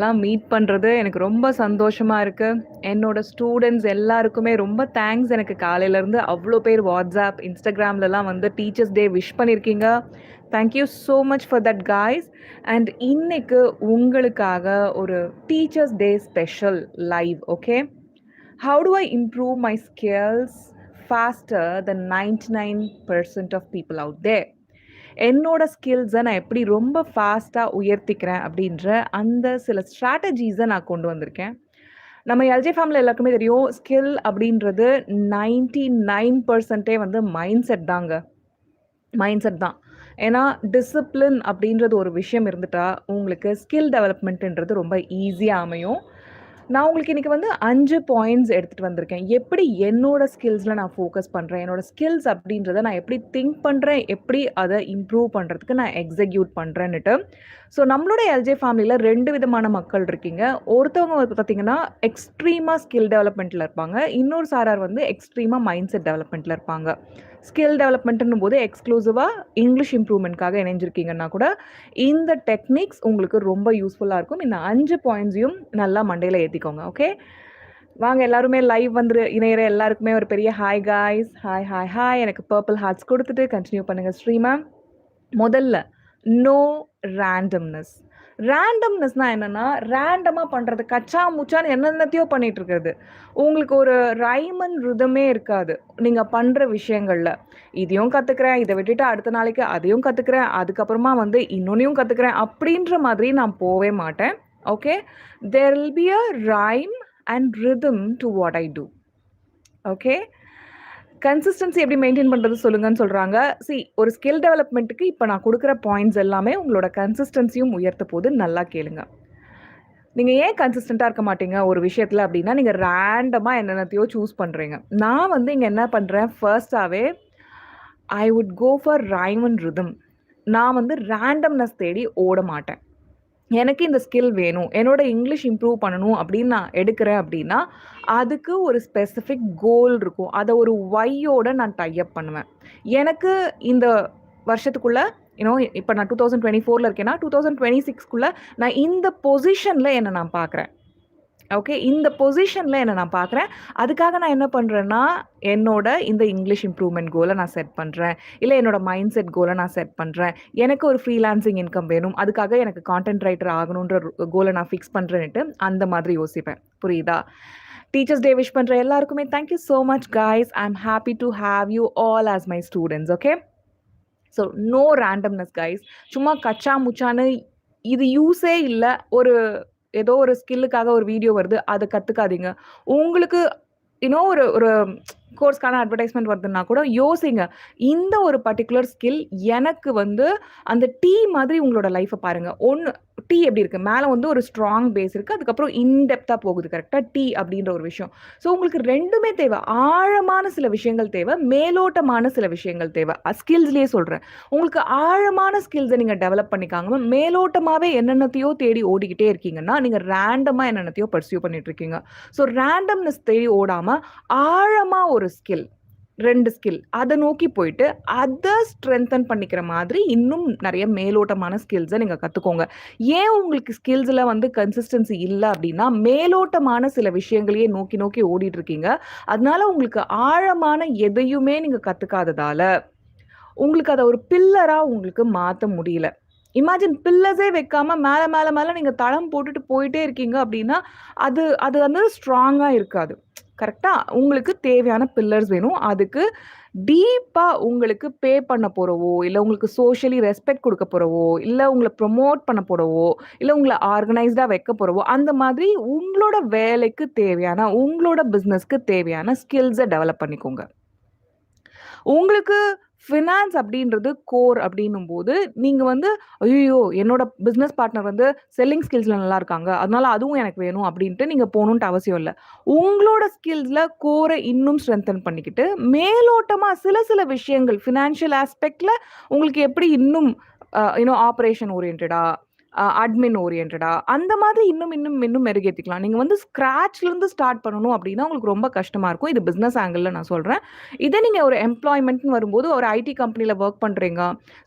எல்லாம் மீட் பண்ணுறது எனக்கு ரொம்ப சந்தோஷமாக இருக்குது என்னோட ஸ்டூடெண்ட்ஸ் எல்லாருக்குமே ரொம்ப தேங்க்ஸ் எனக்கு காலையிலேருந்து அவ்வளோ பேர் வாட்ஸ்அப் இன்ஸ்டாகிராம்லலாம் வந்து டீச்சர்ஸ் டே விஷ் பண்ணியிருக்கீங்க. Thank you so much for that guys. And இன்னைக்கு உங்களுக்காக ஒரு teachers day special live okay. How do I improve my skills faster the ninety nine percent of people out there. என்னோட ஸ்கில்ஸை நான் எப்படி ரொம்ப ஃபாஸ்ட்டாக உயர்த்திக்கிறேன் அப்படின்ற அந்த சில ஸ்ட்ராட்டஜீஸை நான் கொண்டு வந்திருக்கேன். நம்ம எல்ஜே ஃபேமிலில எல்லாருக்குமே தெரியும். ஸ்கில் அப்படின்றது நைன்டி நைன் பர்சன்ட்டே வந்து மைண்ட் செட் தாங்க. மைண்ட் செட் தான். ஏன்னா டிசிப்ளின் அப்படின்றது ஒரு விஷயம் இருந்துட்டா, உங்களுக்கு ஸ்கில் டெவலப்மெண்ட்டுன்றது ரொம்ப ஈஸியாக அமையும். நான் உங்களுக்கு இன்னைக்கு வந்து அஞ்சு பாயிண்ட்ஸ் எடுத்துகிட்டு வந்திருக்கேன். எப்படி என்னோட ஸ்கில்ஸில் நான் ஃபோக்கஸ் பண்ணுறேன் என்னோட ஸ்கில்ஸ் அப்படின்றத நான் எப்படி திங்க் பண்ணுறேன் எப்படி அதை இம்ப்ரூவ் பண்ணுறதுக்கு நான் எக்ஸிக்யூட் பண்ணுறேன்னுட்டு ஸோ நம்மளோட எல்ஜே ஃபேமிலியில் ரெண்டு விதமான மக்கள் இருக்கீங்க. ஒருத்தவங்க பார்த்தீங்கன்னா, எக்ஸ்ட்ரீமாக ஸ்கில் டெவலப்மெண்ட்டில் இருப்பாங்க. இன்னொரு சாரார் வந்து எக்ஸ்ட்ரீமாக மைண்ட் செட் டெவலப்மெண்ட்டில் இருப்பாங்க. ஸ்கில் டெவலப்மெண்ட்னும் போது எக்ஸ்க்ளூசிவாக இங்கிலீஷ் இம்ப்ரூவ்மெண்ட்காக இணைஞ்சிருக்கீங்கன்னா கூட, இந்த டெக்னிக்ஸ் உங்களுக்கு ரொம்ப யூஸ்ஃபுல்லாக இருக்கும். இந்த அஞ்சு பாயிண்ட்ஸையும் நல்லா மண்டையில் ஏற்றிக்கோங்க ஓகே. வாங்க எல்லாருமே லைவ் வந்து இணையிற எல்லாருக்குமே ஒரு பெரிய hi guys. Hi, hi, hi. எனக்கு பர்பிள் ஹார்ட்ஸ் கொடுத்துட்டு கண்டினியூ பண்ணுங்கள் ஸ்ரீமா முதல்ல நோ ரேண்டம்னஸ். ரேண்டம்னஸ்னா என்னன்னா, ரேண்டமா பண்றது. கச்சா முச்சான்னு என்னென்னத்தையோ பண்ணிட்டு இருக்கிறது. உங்களுக்கு ஒரு ரைம் அண்ட் ரிதமே இருக்காது. நீங்க பண்ற விஷயங்கள்ல. இதையும் கத்துக்கிறேன், இதை விட்டுட்டு அடுத்த நாளைக்கு அதையும் கத்துக்கிறேன், அதுக்கப்புறமா வந்து இன்னொன்னையும் கத்துக்கிறேன் அப்படின்ற மாதிரி நான் போவே மாட்டேன். Okay. There will be a rhyme and rhythm to what I do. Okay. Consistency எப்படி மெயின்டைன் பண்றது சொல்லுங்கன்னு சொல்றாங்க. சி ஒரு ஸ்கில் டெவலப்மெண்ட்டுக்கு இப்போ நான் கொடுக்குற பாயிண்ட்ஸ் எல்லாமே உங்களோட கன்சிஸ்டன்சியும் உயர்த்த போது நல்லா கேளுங்க. நீங்கள் ஏன் கன்சிஸ்டண்ட்டாக இருக்க மாட்டீங்க ஒரு விஷயத்தில் அப்படின்னா, நீங்கள் ரேண்டமாக என்னென்னத்தையோ சூஸ் பண்ணுறீங்க நான் வந்து இங்கே என்ன பண்ணுறேன் ஃபர்ஸ்டாகவே I would go for rhyme and rhythm. நான் வந்து ரேண்டம்னஸ் தேடி ஓட மாட்டேன். எனக்கு இந்த ஸ்கில் வேணும். என்னோட இங்கிலீஷ் இம்ப்ரூவ் பண்ணணும் அப்படின்னு நான் எடுக்கிறேன் அப்படின்னா, அதுக்கு ஒரு ஸ்பெசிஃபிக் கோல் இருக்கும். அதை ஒரு ஒய்யோட நான் டைப் பண்ணுவேன். எனக்கு இந்த வருஷத்துக்குள்ள நான் டூ தௌசண்ட் நான் 2024ல இருக்கேன்னா, 2026க்குள்ள நான் இந்த பொசிஷனில் என்னை நான் பார்க்குறேன். ஓகே. இந்த பொசிஷனில் என்ன நான் பார்க்குறேன். அதுக்காக நான் என்ன பண்ணுறேன்னா என்னோட இந்த இங்கிலீஷ் இம்ப்ரூவ்மெண்ட் கோல நான் செட் பண்ணுறேன் இல்லை என்னோட மைண்ட் செட் கோலை நான் செட் பண்ணுறேன் எனக்கு ஒரு ஃப்ரீலான்சிங் இன்கம் வேணும். அதுக்காக எனக்கு கான்டென்ட் ரைட்டர் ஆகணுன்ற கோல நான் ஃபிக்ஸ் பண்ணுறேன்ட்டு அந்த மாதிரி யோசிப்பேன். புரியுதா? டீச்சர்ஸ் டே விஷ் பண்ணுற எல்லாருக்குமே thank you so much guys I am happy to have you all as my students okay. So no randomness guys சும்மா கச்சா முச்சான்னு இது யூஸே இல்லை ஒரு ஏதோ ஒரு ஸ்கில்லுக்காக ஒரு வீடியோ வருது. அதை கற்றுக்காதீங்க உங்களுக்கு இன்னும் ஒரு ஒரு கோர்ஸ்க்கான அட்வர்டைஸ்மெண்ட் வருதுன்னா கூட யோசிங்க. இந்த ஒரு பர்ட்டிகுலர் ஸ்கில் எனக்கு வந்து அந்த டீ மாதிரி உங்களோட லைஃப்பை பாருங்கள் ஒன்று டீ எப்படி இருக்குது மேலே வந்து ஒரு ஸ்ட்ராங் பேஸ் இருக்குது அதுக்கப்புறம் இன்டெப்த்தாக போகுது கரெக்டாக டீ அப்படின்ற ஒரு விஷயம். ஸோ உங்களுக்கு ரெண்டுமே தேவை. ஆழமான சில விஷயங்கள் தேவை. மேலோட்டமான சில விஷயங்கள் தேவை. ஸ்கில்ஸ்லேயே சொல்கிறேன் உங்களுக்கு ஆழமான ஸ்கில்ஸை நீங்கள் டெவலப் பண்ணிக்காங்க மேலோட்டமாகவே என்னென்னத்தையோ தேடி ஓடிக்கிட்டே இருக்கீங்கன்னா, நீங்கள் ரேண்டமாக என்னென்னத்தையோ பர்சியூ பண்ணிட்டு இருக்கீங்க. ஸோ ரேண்டம்னஸ் தேடி ஓடாமல் ஆழமாக ஒரு ஸ்கில் ரெண்டு ஸ்கில் அதை நோக்கி போயிட்டு, அதை ஸ்ட்ரென்தன் பண்ணிக்கிற மாதிரி இன்னும் நிறைய மேலோட்டமான ஸ்கில்ஸை நீங்கள் கற்றுக்கோங்க ஏன் உங்களுக்கு ஸ்கில்ஸில் வந்து கன்சிஸ்டன்சி இல்லை அப்படின்னா, மேலோட்டமான சில விஷயங்களையே நோக்கி நோக்கி ஓடிட்டு இருக்கீங்க. அதனால உங்களுக்கு ஆழமான எதையுமே நீங்கள் கற்றுக்காததால உங்களுக்கு அதை ஒரு பில்லராக உங்களுக்கு மாற்ற முடியல. இமேஜின் பில்லர்ஸே வைக்காம மேலே மேலே மேலே நீங்கள் தளம் போட்டுட்டு போயிட்டே இருக்கீங்க அப்படின்னா, அது அது வந்து ஸ்ட்ராங்காக இருக்காது. கரெக்டாக உங்களுக்கு தேவையான பில்லர்ஸ் வேணும். அதுக்கு டீப்பாக உங்களுக்கு பே பண்ண போகிறவோ இல்லை உங்களுக்கு சோஷியலி ரெஸ்பெக்ட் கொடுக்க போகிறவோ இல்லை உங்களை ப்ரொமோட் பண்ண போகிறவோ இல்லை உங்களை ஆர்கனைஸ்டாக வைக்க போகிறவோ அந்த மாதிரி உங்களோட வேலைக்கு தேவையான, உங்களோட பிஸ்னஸ்க்கு தேவையான ஸ்கில்ஸை டெவலப் பண்ணிக்கோங்க. உங்களுக்கு ஃபினான்ஸ் அப்படின்றது கோர் அப்படின்னும்போது, நீங்க வந்து ஐயோ என்னோட பிஸ்னஸ் பார்ட்னர் வந்து செல்லிங் ஸ்கில்ஸ்ல நல்லா இருக்காங்க. அதனால அதுவும் எனக்கு வேணும்." அப்படின்ட்டு நீங்க போகணுன்ட்டு அவசியம் இல்லை உங்களோட ஸ்கில்ஸ்ல கோரை இன்னும் ஸ்ட்ரென்தன் பண்ணிக்கிட்டு, மேலோட்டமா சில சில விஷயங்கள் ஃபினான்ஷியல் ஆஸ்பெக்ட்ல உங்களுக்கு எப்படி இன்னும் you know operation no admin ஓரியன்டா அந்த மாதிரி இன்னும் இன்னும் இன்னும் மெருகேற்றிக்கலாம் நீங்கள் வந்து ஸ்க்ராட்ச்லேருந்து ஸ்டார்ட் பண்ணணும் அப்படின்னா உங்களுக்கு ரொம்ப கஷ்டமாக இருக்கும். இது பிஸ்னஸ் ஆங்கிளில் நான் சொல்கிறேன் இதே நீங்கள் ஒரு எம்ப்ளாய்மெண்ட்னு வரும்போது ஒரு ஐடி கம்பெனியில் ஒர்க் பண்ணுறீங்க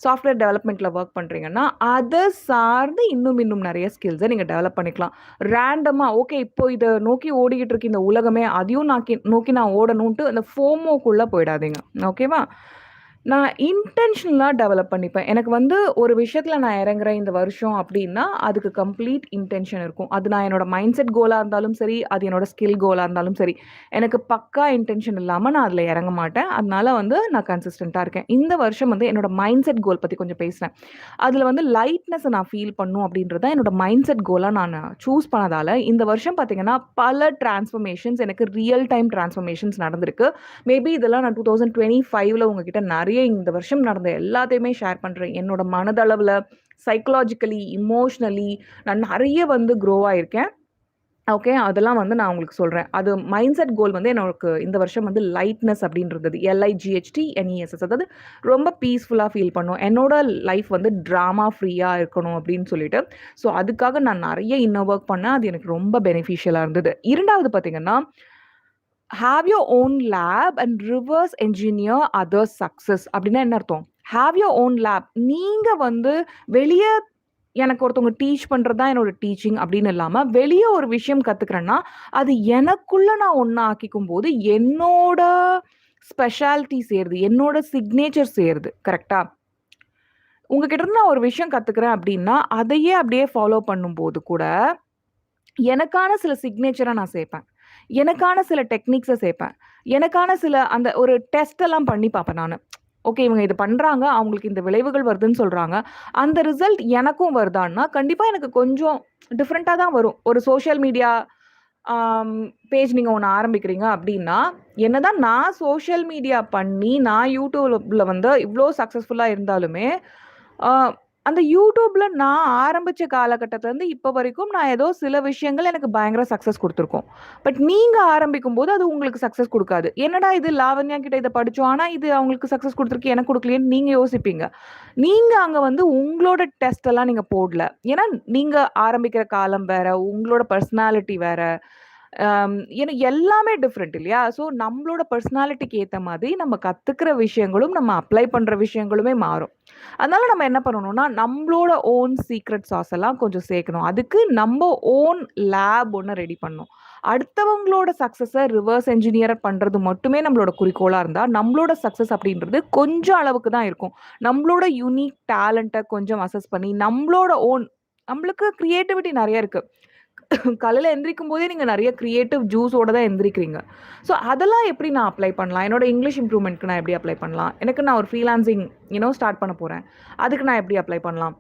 சாஃப்ட்வேர் டெவலப்மெண்ட்டில் ஒர்க் பண்ணுறீங்கன்னா அதை சார்ந்து இன்னும் இன்னும் நிறைய ஸ்கில்ஸை நீங்கள் டெவலப் பண்ணிக்கலாம். ரேண்டமாக ஓகே இப்போ இதை நோக்கி ஓடிக்கிட்டு இருக்கு இந்த உலகமே, அதையும் நாக்கி நோக்கி நான் ஓடணுன்ட்டு அந்த ஃபோமோக்குள்ளே போயிடாதீங்க. ஓகேவா? நான் இன்டென்ஷனலா டெவலப் பண்ணிப்பேன். எனக்கு வந்து ஒரு விஷயத்துல நான் இறங்குறேன் இந்த வருஷம் அப்டின்னா, அதுக்கு கம்ப்ளீட் இன்டென்ஷன் இருக்கும். அது நான் என்னோட மைண்ட் செட் கோலா இருந்தாலும் சரி, அது என்னோட ஸ்கில் கோலா இருந்தாலும் சரி. எனக்கு பக்கா இன்டென்ஷன் இல்லாம நான் அதுல இறங்க மாட்டேன். அதனால வந்து நான் கன்சிஸ்டன்ட்டா இருக்கேன். இந்த வருஷம் வந்து என்னோட மைண்ட் செட் கோல் பத்தி கொஞ்சம் பேசுறேன். அதுல வந்து லைட்னஸை நான் ஃபீல் பண்ணும் அப்டின்றது தான் என்னோட மைண்ட் செட் கோலா நான் சூஸ் பண்ணதால, இந்த வருஷம் பார்த்தீங்கன்னா, பல டிரான்ஸ்ஃபர்மேஷன்ஸ் எனக்கு ரியல் டைம் டிரான்ஸ்ஃபர்மேஷன்ஸ் நடந்திருக்கு. மேபி இதெல்லாம் நான் 2025ல உங்ககிட்ட நெறைய இந்த வருஷம் நடந்த எல்லாத்தையுமே ஷேர் பண்ணுறேன் என்னோட மனதளவில் சைக்கலாஜிக்கலி இமோஷ்னலி நான் நிறைய வந்து க்ரோ ஆகிருக்கேன் ஓகே. அதெல்லாம் வந்து நான் உங்களுக்கு சொல்கிறேன் அது மைண்ட் செட் கோல் வந்து எனக்கு இந்த வருஷம் வந்து லைட்னஸ் அப்படின்றது எல்ஐஜிஹெச்டி என்இஎஸ்எஸ் அதாவது ரொம்ப பீஸ்ஃபுல்லாக ஃபீல் பண்ணும் என்னோட லைஃப் வந்து ட்ராமா ஃப்ரீயாக இருக்கணும் அப்படின்னு சொல்லிட்டு. ஸோ அதுக்காக நான் நிறைய இன்னும் ஒர்க் பண்ணேன். அது எனக்கு ரொம்ப பெனிஃபிஷியலாக இருந்தது. இரண்டாவது பார்த்தீங்கன்னா, have your own lab and reverse engineer others success அப்படின்னா என்ன அர்த்தம்? Have your own lab. நீங்கள் வந்து வெளியே எனக்கு ஒருத்தவங்க டீச் பண்ணுறது தான் என்னோட டீச்சிங் அப்படின்னு இல்லாமல் வெளியே ஒரு விஷயம் கற்றுக்கிறேன்னா அது எனக்குள்ளே நான் ஒன்றாக்கிக்கும் போது என்னோட ஸ்பெஷாலிட்டி சேருது. என்னோட சிக்னேச்சர் சேருது. கரெக்டாக உங்ககிட்ட இருந்து நான் ஒரு விஷயம் கற்றுக்குறேன் அப்படின்னா அதையே அப்படியே ஃபாலோ பண்ணும்போது கூட, எனக்கான சில சிக்னேச்சரை நான் சேர்ப்பேன். எனக்கான சில டெக்னிக்ஸை சேர்ப்பேன். எனக்கான சில அந்த ஒரு டெஸ்டெல்லாம் பண்ணி பார்ப்பேன் நான் ஓகே இவங்க இது பண்ணுறாங்க அவங்களுக்கு இந்த விளைவுகள் வருதுன்னு சொல்கிறாங்க அந்த ரிசல்ட் எனக்கும் வருதான்னா, கண்டிப்பாக எனக்கு கொஞ்சம் டிஃப்ரெண்ட்டாக தான் வரும். ஒரு சோஷியல் மீடியா பேஜ் நீங்கள் ஒன்று ஆரம்பிக்கிறீங்க என்ன என்னதான் நான் சோஷியல் மீடியா பண்ணி, நான் YouTubeல வந்து இவ்வளோ சக்ஸஸ்ஃபுல்லாக இருந்தாலுமே, அந்த யூடியூப்ல நான் ஆரம்பிச்ச காலகட்டத்துலருந்து இப்ப வரைக்கும் நான் ஏதோ சில விஷயங்கள் எனக்கு பயங்கர சக்சஸ் கொடுத்துருக்கோம் பட் நீங்க ஆரம்பிக்கும்போது அது உங்களுக்கு சக்சஸ் கொடுக்காது என்னடா இது லாவண்யா கிட்ட இதை படிச்சோம். ஆனா இது அவங்களுக்கு சக்சஸ் கொடுத்துருக்கு எனக்கு கொடுக்கலையேன்னு நீங்க யோசிப்பீங்க. நீங்க அங்க வந்து உங்களோட டெஸ்ட் எல்லாம் நீங்க போடல. ஏன்னா நீங்க ஆரம்பிக்கிற காலம் வேற, உங்களோட பர்சனாலிட்டி வேற. ஏன்னா எல்லாமே டிஃப்ரெண்ட் இல்லையா? ஸோ நம்மளோட பர்சனாலிட்டிக்கு ஏற்ற மாதிரி நம்ம கற்றுக்கிற விஷயங்களும், நம்ம அப்ளை பண்ணுற விஷயங்களுமே மாறும். அதனால நம்ம என்ன பண்ணணும்னா, நம்மளோட ஓன் சீக்ரெட் சாஸ் எல்லாம் கொஞ்சம் சேர்க்கணும். அதுக்கு நம்ம ஓன் லேப் ஒன்று ரெடி பண்ணணும். அடுத்தவங்களோட சக்ஸஸை ரிவர்ஸ் என்ஜினியர் பண்ணுறது மட்டுமே நம்மளோட குறிக்கோளாக இருந்தால் நம்மளோட சக்ஸஸ் அப்படின்றது கொஞ்சம் அளவுக்கு தான் இருக்கும். நம்மளோட யூனிக் டேலண்ட்டை கொஞ்சம் அசஸ் பண்ணி, நம்மளோட ஓன் நம்மளுக்கு க்ரியேட்டிவிட்டி நிறைய இருக்குது காலையில் எந்திரிக்கும் போதே நீங்கள் நிறைய க்ரியேட்டிவ் ஜூஸோட தான் எந்திரிக்கிறீங்க. ஸோ அதெல்லாம் எப்படி நான் அப்ளை பண்ணலாம்? என்னோட இங்கிலீஷ் இம்ப்ரூவ்மெண்ட்க்கு நான் எப்படி அப்ளை பண்ணலாம்? எனக்கு நான் ஒரு ஃப்ரீலான்சிங் யூ ஸ்டார்ட் பண்ண போகிறேன் அதுக்கு நான் எப்படி அப்ளை பண்ணலாம்?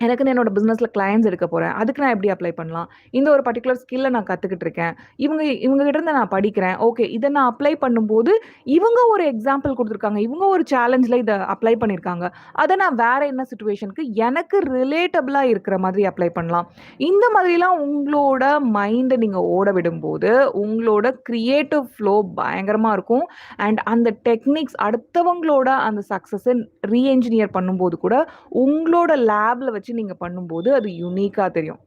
எனக்குன்னு என்னோட பிஸ்னஸில் கிளையன்ஸ் எடுக்க போகிறேன் அதுக்கு நான் எப்படி அப்ளை பண்ணலாம்? இந்த ஒரு பர்ட்டிகுலர் ஸ்கில்லை நான் கற்றுக்கிட்டு இருக்கேன். இவங்க இவங்ககிட்ட இருந்து நான் படிக்கிறேன். ஓகே இதை நான் அப்ளை பண்ணும்போது, இவங்க ஒரு எக்ஸாம்பிள் கொடுத்துருக்காங்க இவங்க ஒரு சேலஞ்சில் இதை அப்ளை பண்ணியிருக்காங்க. அதை நான் வேற என்ன சுச்சுவேஷனுக்கு எனக்கு ரிலேட்டபிளாக இருக்கிற மாதிரி அப்ளை பண்ணலாம். இந்த மாதிரிலாம் உங்களோட மைண்டை நீங்கள் ஓட விடும்போது, உங்களோட க்ரியேட்டிவ் ஃப்ளோ பயங்கரமாக இருக்கும். அண்ட் அந்த டெக்னிக்ஸ் அடுத்தவங்களோட அந்த சக்ஸஸை ரீஎன்ஜினியர் பண்ணும்போது கூட, உங்களோட லேபில் வச்சு நீங்க பண்ணும்போது அது யூனிக்கா தெரியும்.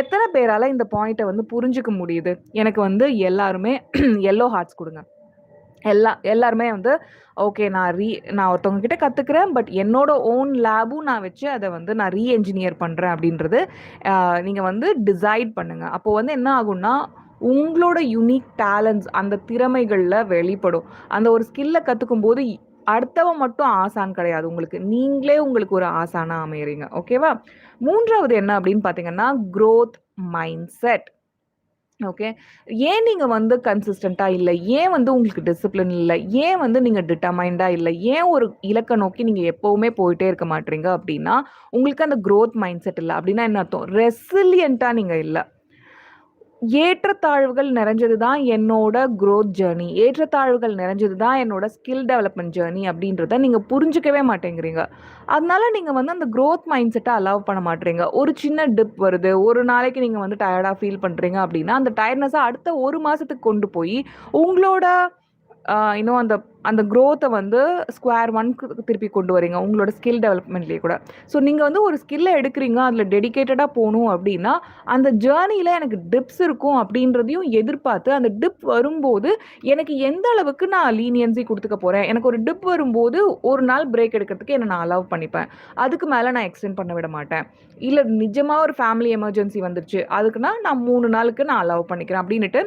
எத்தனை பேரால இந்த பாயிண்ட்டை வந்து புரிஞ்சுக்க முடியுது? எனக்கு வந்து எல்லாருமே எல்லோ ஹார்ட்ஸ் கொடுங்க எல்லா எல்லாருமே வந்து ஓகே நான் ரீ நான் ஒருத்தவங்க கிட்ட கற்றுக்கிறேன் பட் என்னோட ஓன் லேபும் நான் வச்சு அதை வந்து நான் ரீ என்ஜினியர் பண்ணுறேன் அப்படின்றது நீங்கள் வந்து டிசைட் பண்ணுங்கள் அப்போது வந்து என்ன ஆகும்னா, உங்களோட யுனிக் டேலண்ட்ஸ் அந்த திறமைகளில் வெளிப்படும். அந்த ஒரு ஸ்கில்லை கற்றுக்கும் போது அடுத்தவன் மட்டும் ஆசான் கிடையாது உங்களுக்கு. நீங்களே உங்களுக்கு ஒரு ஆசானா அமையறீங்க. ஓகேவா? மூன்றாவது என்ன அப்படின்னு பார்த்தீங்கன்னா, குரோத் மைண்ட் செட். ஓகே. ஏன் நீங்கள் வந்து கன்சிஸ்டண்ட்டாக இல்லை ஏன் வந்து உங்களுக்கு டிசிப்ளின் இல்லை ஏன் வந்து நீங்கள் டிட்டர்மைன்டா இல்லை ஏன் ஒரு இலக்கை நோக்கி நீங்கள் எப்போவுமே போயிட்டே இருக்க மாட்றீங்க அப்படின்னா உங்களுக்கு அந்த குரோத் மைண்ட் செட் இல்லை அப்படின்னா என்ன அர்த்தம்? ரெசிலியண்ட்டாக நீங்கள் இல்லை ஏற்றத்தாழ்வுகள் நிறைஞ்சது தான் என்னோட குரோத் ஜேர்னி ஏற்றத்தாழ்வுகள் நிறைஞ்சது தான் என்னோட ஸ்கில் டெவலப்மெண்ட் ஜேர்னி அப்படின்றத நீங்கள் புரிஞ்சுக்கவே மாட்டேங்கிறீங்க. அதனால நீங்கள் வந்து அந்த குரோத் மைண்ட் செட்டை அலோவ் பண்ண மாட்டேறீங்க ஒரு சின்ன டிப் வருது. ஒரு நாளைக்கு நீங்கள் வந்து டயர்டாக ஃபீல் பண்ணுறீங்க அப்படின்னா அந்த டயர்ட்னஸை அடுத்த ஒரு மாதத்துக்கு கொண்டு போய், உங்களோட இன்னும் அந்த அந்த க்ரோத்தை வந்து ஸ்கொயர் ஒன்க்கு திருப்பி கொண்டு வரீங்க உங்களோட ஸ்கில் டெவலப்மெண்ட்லேயே கூட. ஸோ நீங்கள் வந்து ஒரு ஸ்கில்லை எடுக்கிறீங்க அதில் டெடிகேட்டடாக போகணும் அப்படின்னா அந்த ஜேர்னியில் எனக்கு டிப்ஸ் இருக்கும் அப்படின்றதையும் எதிர்பார்த்து அந்த டிப் வரும்போது எனக்கு எந்த அளவுக்கு நான் லீனியன்சி கொடுத்துக்க போகிறேன் எனக்கு ஒரு டிப் வரும்போது ஒரு நாள் பிரேக் எடுக்கிறதுக்கு என்ன நான் அலோவ் பண்ணிப்பேன்? அதுக்கு மேலே நான் எக்ஸ்டெண்ட் பண்ண விட மாட்டேன். இல்லை நிஜமாக ஒரு ஃபேமிலி எமர்ஜென்சி வந்துருச்சு அதுக்குன்னா நான் மூணு நாளுக்கு நான் அலோவ் பண்ணிக்கிறேன் அப்படின்ட்டு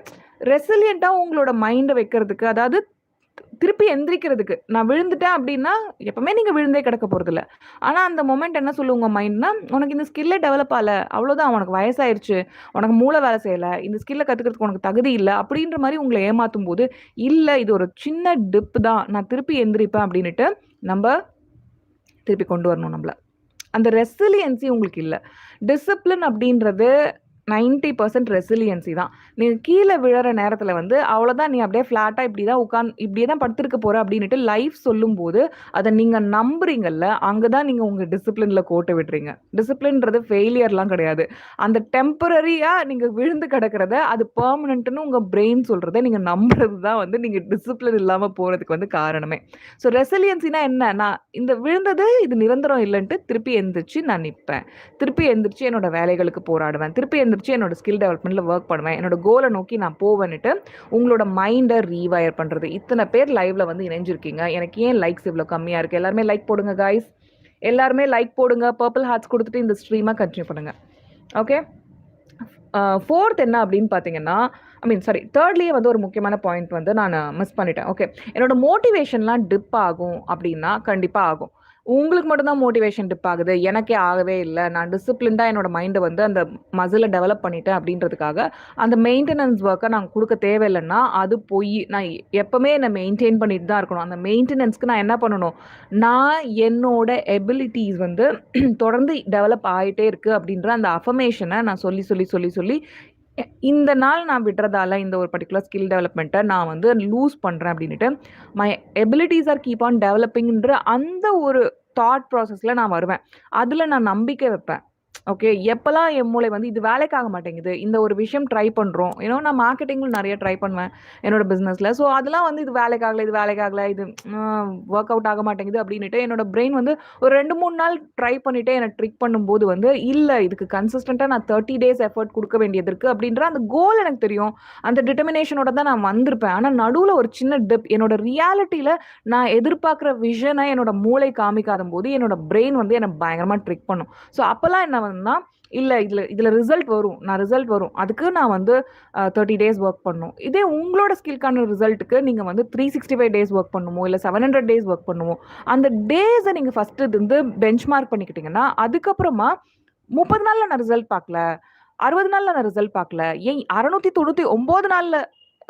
ரெசிலியண்ட்டாக உங்களோட மைண்டை வைக்கிறதுக்கு அதாவது திருப்பி எந்திரிக்கிறதுக்கு. நான் விழுந்துட்டேன் அப்படின்னா எப்பவுமே நீங்கள் விழுந்தே கிடக்க போகிறதில்ல ஆனால் அந்த மொமெண்ட் என்ன சொல்லுங்க மைண்ட்னா உனக்கு இந்த ஸ்கில்லே டெவலப் ஆகல அவ்வளோதான் உனக்கு வயசாயிருச்சு உனக்கு மூளை வேலை செய்யலை இந்த ஸ்கில்லை கற்றுக்கிறதுக்கு உனக்கு தகுதி இல்லை அப்படின்ற மாதிரி உங்களை ஏமாற்றும் போது இல்லை இது ஒரு சின்ன டிப் தான் நான் திருப்பி எந்திரிப்பேன் அப்படின்ட்டு நம்ம திருப்பி கொண்டு வரணும் நம்மள. அந்த ரெசிலியன்சி உங்களுக்கு இல்லை. டிசிப்ளின் அப்படின்றது நைன்ட்டி பர்சன்ட் ரெசிலியன்சி தான். நீங்கள் கீழே விழற நேரத்தில் வந்து அவ்வளோதான் நீ அப்படியே ஃப்ளாட்டாக இப்படி தான் உட்காந்து இப்படியே தான் படுத்திருக்க போகிற அப்படின்ட்டு லைஃப் சொல்லும்போது அதை நீங்கள் நம்புறீங்கல்ல அங்கே தான் நீங்கள் உங்கள் டிசிப்ளினில் கோட்டை விடுறீங்க டிசிப்ளின்றது ஃபெயிலியர்லாம் கிடையாது. அந்த டெம்பரரியாக நீங்கள் விழுந்து கிடக்கிறத அது பர்மனெண்ட்டுன்னு உங்கள் பிரெயின் சொல்கிறத நீங்கள் நம்புறது தான் வந்து நீங்கள் டிசிப்ளின் இல்லாமல் போகிறதுக்கு வந்து காரணமே. ஸோ ரெசிலியன்சினா என்ன? நான் இந்த விழுந்தது இது நிரந்தரம் இல்லைன்ட்டு திருப்பி எந்திரிச்சு நான் நிற்பேன் திருப்பி எந்திரிச்சு என்னோட வேலைகளுக்கு போராடுவேன். திருப்பி எந்திரிச்சு என்னோட ஸ்கில் டெவலப்மெண்ட்டில் ஒர்க் பண்ணுவேன். என்னோட கோலை நோக்கி நான் போவேன்னுட்டு உங்களோட மைண்டை ரீவயர் பண்ணுறது இத்தனை பேர் லைவ்ல வந்து இணைஞ்சிருக்கீங்க. எனக்கு ஏன் லைக்ஸ் இவ்வளோ கம்மியாக இருக்குது எல்லாருமே லைக் போடுங்க காய்ஸ் எல்லாருமே லைக் போடுங்க. பர்பிள் ஹார்ட்ஸ் கொடுத்துட்டு இந்த ஸ்ட்ரீமாக கண்டினியூ பண்ணுங்க. ஓகே ஃபோர்த் என்ன அப்படின்னு பார்த்தீங்கன்னா ஐ மீன் சாரி தேர்ட்லேயே வந்து ஒரு முக்கியமான பாயிண்ட் வந்து நான் மிஸ் பண்ணிட்டேன். ஓகே என்னோட மோட்டிவேஷன்லாம் டிப் ஆகும் அப்படின்னா கண்டிப்பாக ஆகும். உங்களுக்கு மட்டும்தான் மோட்டிவேஷன் டிப் ஆகுது. எனக்கே ஆகவே இல்லை. நான் டிசிப்ளின்டாக என்னோட மைண்டை வந்து அந்த மசிலை டெவலப் பண்ணிட்டேன் அப்படின்றதுக்காக அந்த மெயின்டெனன்ஸ் ஒர்க்கை நான் கொடுக்க தேவையில்லைன்னா அது போய் நான் எப்போவுமே என்னை மெயின்டைன் பண்ணிட்டு தான் இருக்கணும். அந்த மெயின்டெனன்ஸ்க்கு நான் என்ன பண்ணணும்? நான் என்னோட எபிலிட்டிஸ் வந்து தொடர்ந்து டெவலப் ஆகிட்டே இருக்குது அப்படின்ற அந்த அஃபர்மேஷனை நான் சொல்லி சொல்லி சொல்லி சொல்லி இந்த நாள் நான் விடுறதால இந்த ஒரு பர்டிகுலர் ஸ்கில் டெவலப்மெண்ட்டை நான் வந்து லூஸ் பண்ணுறேன் அப்படின்ட்டு my abilities are keep on டெவலப்பிங்ன்ற அந்த ஒரு தாட் ப்ராசஸில் நான் வருவேன். அதில் நான் நம்பிக்கை வைப்பேன். ஓகே எப்போல்லாம் என் மூளை வந்து இது வேலைக்காக மாட்டேங்குது இந்த ஒரு விஷயம் ட்ரை பண்ணுறோம் ஏன்னா நான் மார்க்கெட்டிங்கில் நிறைய ட்ரை பண்ணுவேன் என்னோட பிஸ்னஸில் ஸோ அதெல்லாம் வந்து இது வேலைக்காகல இது வேலைக்காகல இது ஒர்க் அவுட் ஆக மாட்டேங்குது அப்படின்ட்டு என்னோட பிரெயின் வந்து ஒரு ரெண்டு மூணு நாள் ட்ரை பண்ணிவிட்டு என்னை ட்ரிக் பண்ணும்போது வந்து இல்லை இதுக்கு கன்சிஸ்டண்ட்டாக நான் தேர்ட்டி டேஸ் எஃபர்ட் கொடுக்க வேண்டியது இருக்குது அப்படின்ற அந்த கோல் எனக்கு தெரியும். அந்த டிட்டர்மினேஷனோட தான் நான் வந்திருப்பேன். ஆனால் நடுவில் ஒரு சின்ன டிப் என்னோட ரியாலிட்டியில் நான் எதிர்பார்க்குற விஷனை என்னோட மூளை காமிக்காத போது என்னோட பிரெயின் வந்து என்னை பயங்கரமாக ட்ரிக் பண்ணும். ஸோ அப்போல்லாம் என்ன பண்ணணும்னா இல்லை இதில் இதில் ரிசல்ட் வரும் நான் ரிசல்ட் வரும். அதுக்கு நான் வந்து தேர்ட்டி டேஸ் ஒர்க் பண்ணும். இதே உங்களோட ஸ்கில்க்கான ரிசல்ட்டுக்கு நீங்கள் வந்து three sixty five days work பண்ணுமோ இல்லை செவன் ஹண்ட்ரட் டேஸ் ஒர்க் பண்ணுவோம் அந்த டேஸை நீங்கள் ஃபஸ்ட்டு வந்து பெஞ்ச் மார்க் பண்ணிக்கிட்டிங்கன்னா அதுக்கப்புறமா முப்பது நாளில் நான் ரிசல்ட் பார்க்கல அறுபது நாளில் நான் ரிசல்ட் பார்க்கல ஏன் அறநூற்றி தொண்ணூற்றி ஒம்பது நாளில்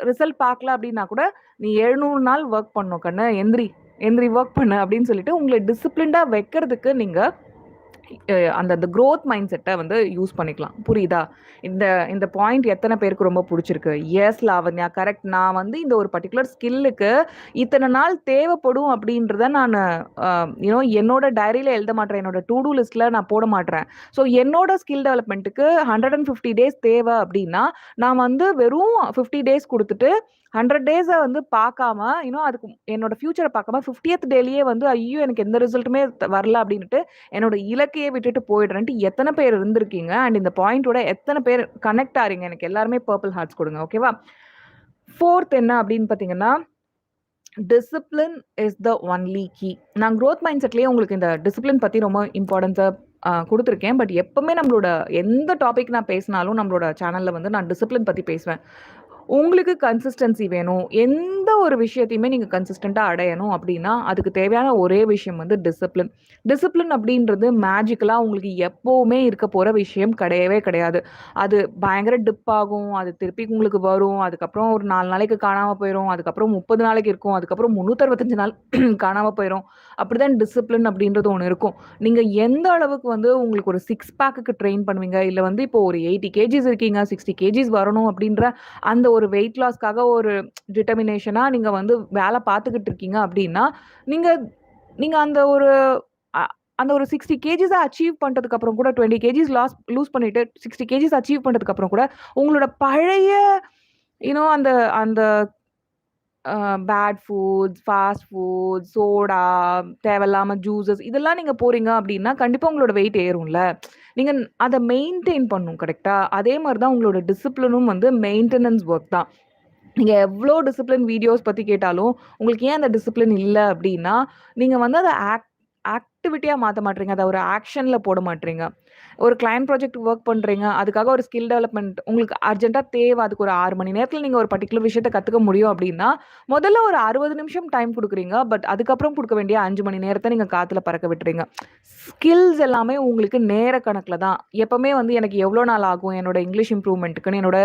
ரிசல்ட் பார்க்கல அப்படின்னா கூட நீ எழுநூறு நாள் ஒர்க் பண்ணும் கண்ணு எந்திரி எந்திரி ஒர்க் பண்ணு அப்படின்னு சொல்லிட்டு உங்களை டிசிப்ளின்டாக வைக்கிறதுக்கு நீங்கள் அந்த அந்த க்ரோத் மைண்ட் செட்டை வந்து யூஸ் பண்ணிக்கலாம். புரியுதா? இந்த இந்த பாயிண்ட் எத்தனை பேருக்கு ரொம்ப பிடிச்சிருக்கு? எஸ் லாவண்யா கரெக்ட் நான் வந்து இந்த ஒரு பர்டிகுலர் ஸ்கில்லுக்கு இத்தனை நாள் தேவைப்படும் அப்படின்றத நான் யூனோ என்னோட டைரியில் எழுத மாட்டேன். என்னோட டூ டூ லிஸ்ட்டில் நான் போட மாட்டேறேன் ஸோ என்னோட ஸ்கில் டெவலப்மெண்ட்டுக்கு ஹண்ட்ரட் அண்ட் ஃபிஃப்டி டேஸ் தேவை அப்படின்னா நான் வந்து வெறும் ஃபிஃப்டி டேஸ் கொடுத்துட்டு ஹண்ட்ரட் டேஸை வந்து பார்க்காம இன்னும் அதுக்கு என்னோட ஃபியூச்சரை பார்க்காம ஃபிஃப்டியத் டேலேயே வந்து ஐயோ எனக்கு எந்த ரிசல்ட்டுமே வரல அப்படின்ட்டு என்னோட இலக்கையே விட்டுட்டு போயிடுறேன்ட்டு எத்தனை பேர் இருந்திருக்கீங்க? அண்ட் இந்த பாயிண்டோட எத்தனை பேர் கனெக்ட் ஆறீங்க? எனக்கு எல்லாருமே பர்பிள் ஹார்ட்ஸ் கொடுங்க ஓகேவா ஃபோர்த் என்ன அப்படின்னு பார்த்தீங்கன்னா discipline is the only key நான் க்ரோத் மைண்ட் செட்லேயே உங்களுக்கு இந்த டிசிப்ளின் பற்றி ரொம்ப இம்பார்ட்டன்ஸாக கொடுத்துருக்கேன். பட் எப்பவுமே நம்மளோட எந்த டாபிக் நான் பேசினாலும் நம்மளோட சேனலில் வந்து நான் டிசிப்ளின் பற்றி பேசுவேன். உங்களுக்கு கன்சிஸ்டன்சி வேணும். எந்த ஒரு விஷயத்தையுமே நீங்கள் கன்சிஸ்டண்ட்டாக அடையணும் அப்படின்னா அதுக்கு தேவையான ஒரே விஷயம் வந்து டிசிப்ளின் டிசிப்ளின் அப்படின்றது மேஜிக்கலாக உங்களுக்கு எப்போவுமே இருக்க போகிற விஷயம் கிடையவே கிடையாது. அது பயங்கர டிப் ஆகும் அது திருப்பி உங்களுக்கு வரும் அதுக்கப்புறம் ஒரு நாலு நாளைக்கு காணாமல் போயிடும் அதுக்கப்புறம் முப்பது நாளைக்கு இருக்கும் அதுக்கப்புறம் முந்நூற்றறுபத்தஞ்சு நாள் காணாமல் போயிடும் அப்படிதான் டிசிப்ளின் அப்படின்றது ஒன்று இருக்கும். நீங்கள் எந்த அளவுக்கு வந்து உங்களுக்கு ஒரு சிக்ஸ் பேக்குக்கு ட்ரெயின் பண்ணுவீங்க? இல்லை வந்து இப்போ ஒரு எயிட்டி கேஜிஸ் இருக்கீங்க சிக்ஸ்டி கேஜிஸ் வரணும் அப்படின்ற அந்த ஒரு ஒரு வெயிட் லாஸ்க்காக ஒரு டிட்டர்மினேஷனாக நீங்கள் வந்து வேலை பார்த்துக்கிட்டு இருக்கீங்க அப்படின்னா நீங்கள் நீங்கள் அந்த ஒரு அந்த ஒரு சிக்ஸ்டி கேஜிஸை அச்சீவ் பண்ணுறதுக்கு அப்புறம் கூட டுவெண்ட்டி கேஜிஸ் லாஸ் லூஸ் பண்ணிட்டு சிக்ஸ்டி கேஜிஸ் அச்சீவ் பண்ணுறதுக்கு அப்புறம் கூட உங்களோட பழைய யூனோ அந்த அந்த bad foods, fast food, soda, தேவையில்லாமல் ஜூஸஸ் இதெல்லாம் நீங்கள் போகிறீங்க அப்படின்னா கண்டிப்பாக உங்களோட வெயிட் ஏறும்ல. நீங்கள் அதை மெயின்டைன் பண்ணும் கரெக்டாக அதே மாதிரி தான் உங்களோட டிசிப்ளினும் வந்து மெயின்டெனன்ஸ் ஒர்க் தான். நீங்கள் எவ்வளோ டிசிப்ளின் வீடியோஸ் பற்றி கேட்டாலும், உங்களுக்கு ஏன் அந்த டிசிப்ளின் இல்லை அப்படின்னா நீங்கள் வந்து அதை ஆக்ட் ஆக்டிவிட்டியாக மாற்ற மாட்டீங்க அதை ஒரு ஆக்ஷனில் போட மாட்டீங்க ஒரு கிளைண்ட் ப்ராஜெக்ட் ஒர்க் பண்ணுறீங்க அதுக்காக ஒரு ஸ்கில் டெவலப்மெண்ட் உங்களுக்கு அர்ஜென்ட்டாக தேவை அதுக்கு ஒரு ஆறு மணி நேரத்தில் நீங்கள் ஒரு பர்டிகுலர் விஷயத்தை கற்றுக்க முடியும் அப்படின்னா முதல்ல ஒரு 60 நிமிஷம் டைம் கொடுக்குறீங்க பட் அதுக்கப்புறம் கொடுக்க வேண்டிய அஞ்சு மணி நேரத்தை நீங்கள் காற்றுல பறக்க விட்டுறீங்க. ஸ்கில்ஸ் எல்லாமே உங்களுக்கு நேர கணக்கில் தான். எப்போவுமே வந்து எனக்கு எவ்வளோ நாள் ஆகும் என்னோட இங்கிலீஷ் இம்ப்ரூவ்மெண்ட்டுக்குன்னு என்னோட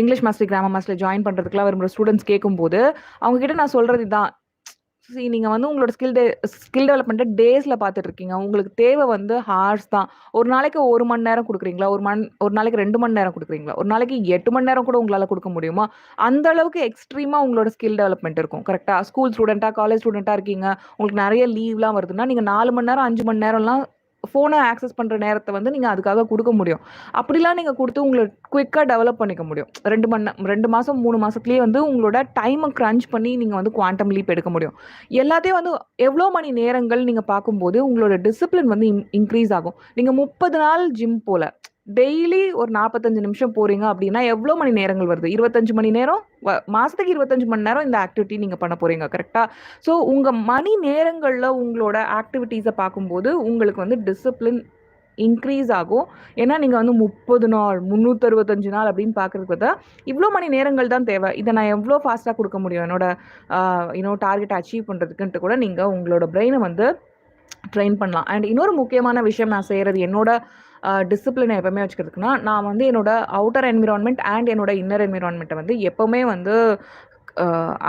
இங்கிலீஷ் மாஸ்டர் கிராமர் மாஸ்டர்ல ஜாயின் பண்ணுறதுக்குலாம் வரும்போது ஸ்டூடெண்ட்ஸ் கேட்கும்போது, அவங்ககிட்ட நான் சொல்கிறது தான் சி நீங்கள் வந்து உங்களோட ஸ்கில் டே ஸ்கில் டெவலப்மெண்ட்டை டேஸில் பார்த்துட்டு இருக்கீங்க. உங்களுக்கு தேவை வந்து ஹார்ஸ் தான். ஒரு நாளைக்கு ஒரு மணி நேரம் கொடுக்குறீங்களா ஒரு மண் ஒரு நாளைக்கு ரெண்டு மணி நேரம் கொடுக்குறீங்களா ஒரு நாளைக்கு எட்டு மணி நேரம் கூட உங்களால் கொடுக்க முடியுமா? அந்த அளவுக்கு எக்ஸ்ட்ரீமாக உங்களோட ஸ்கில் டெவலப்மெண்ட் இருக்கும். கரெக்டாக ஸ்கூல் ஸ்டூடெண்ட்டாக காலேஜ் ஸ்டூடெண்ட்டாக இருக்கீங்க. உங்களுக்கு நிறைய லீவ்லாம் வருதுன்னா, நீங்கள் நாலு மணி நேரம், அஞ்சு மணி நேரம்லாம் ஃபோனை ஆக்சஸ் பண்ணுற நேரத்தை வந்து நீங்கள் அதுக்காக கொடுக்க முடியும். அப்படிலாம் நீங்கள் கொடுத்து உங்களை குயிக்காக டெவலப் பண்ணிக்க முடியும். ரெண்டு மணி ரெண்டு மாதம் மூணு மாதத்துலேயே வந்து உங்களோட டைமை க்ரன்ச் பண்ணி நீங்கள் வந்து குவாண்டம் லீப் எடுக்க முடியும். எல்லாத்தையும் வந்து எவ்வளோ மணி நேரங்கள் நீங்கள் பார்க்கும்போது, உங்களோட டிசிப்ளின் வந்து இன் இன்க்ரீஸ் ஆகும். நீங்கள் முப்பது நாள் ஜிம் போல. டெய்லி ஒரு 45 நிமிஷம் போறீங்க அப்படின்னா எவ்வளோ மணி நேரங்கள் வருது? 25 மணி நேரம். மாசத்துக்கு 25 மணி நேரம் இந்த ஆக்டிவிட்டி நீங்க பண்ண போறீங்க. கரெக்டா ஸோ உங்க மணி நேரங்கள்ல உங்களோட ஆக்டிவிட்டீஸை பார்க்கும்போது, உங்களுக்கு வந்து டிசிப்ளின் இன்க்ரீஸ் ஆகும். ஏன்னா, நீங்க வந்து 30 நாள், 365 நாள் அப்படின்னு பார்க்குறதுக்கு தான் இவ்வளோ மணி நேரங்கள் தான் தேவை இதை நான் எவ்வளோ ஃபாஸ்ட்டாக கொடுக்க முடியும்? என்னோட அ டார்கெட் அச்சீவ் பண்றதுக்குன்ட்டு கூட நீங்க உங்களோட பிரெயினை வந்து ட்ரெயின் பண்ணலாம். அண்ட் இன்னொரு முக்கியமான விஷயம் நான் செய்கிறது என்னோட டிசிப்ளினை எப்போவுமே வச்சுக்கிறதுக்குன்னா, நான் வந்து என்னோட அவுட்டர் என்விரான்மெண்ட் அண்ட் என்னோட இன்னர் என்விரான்மெண்ட்டை வந்து எப்போவுமே வந்து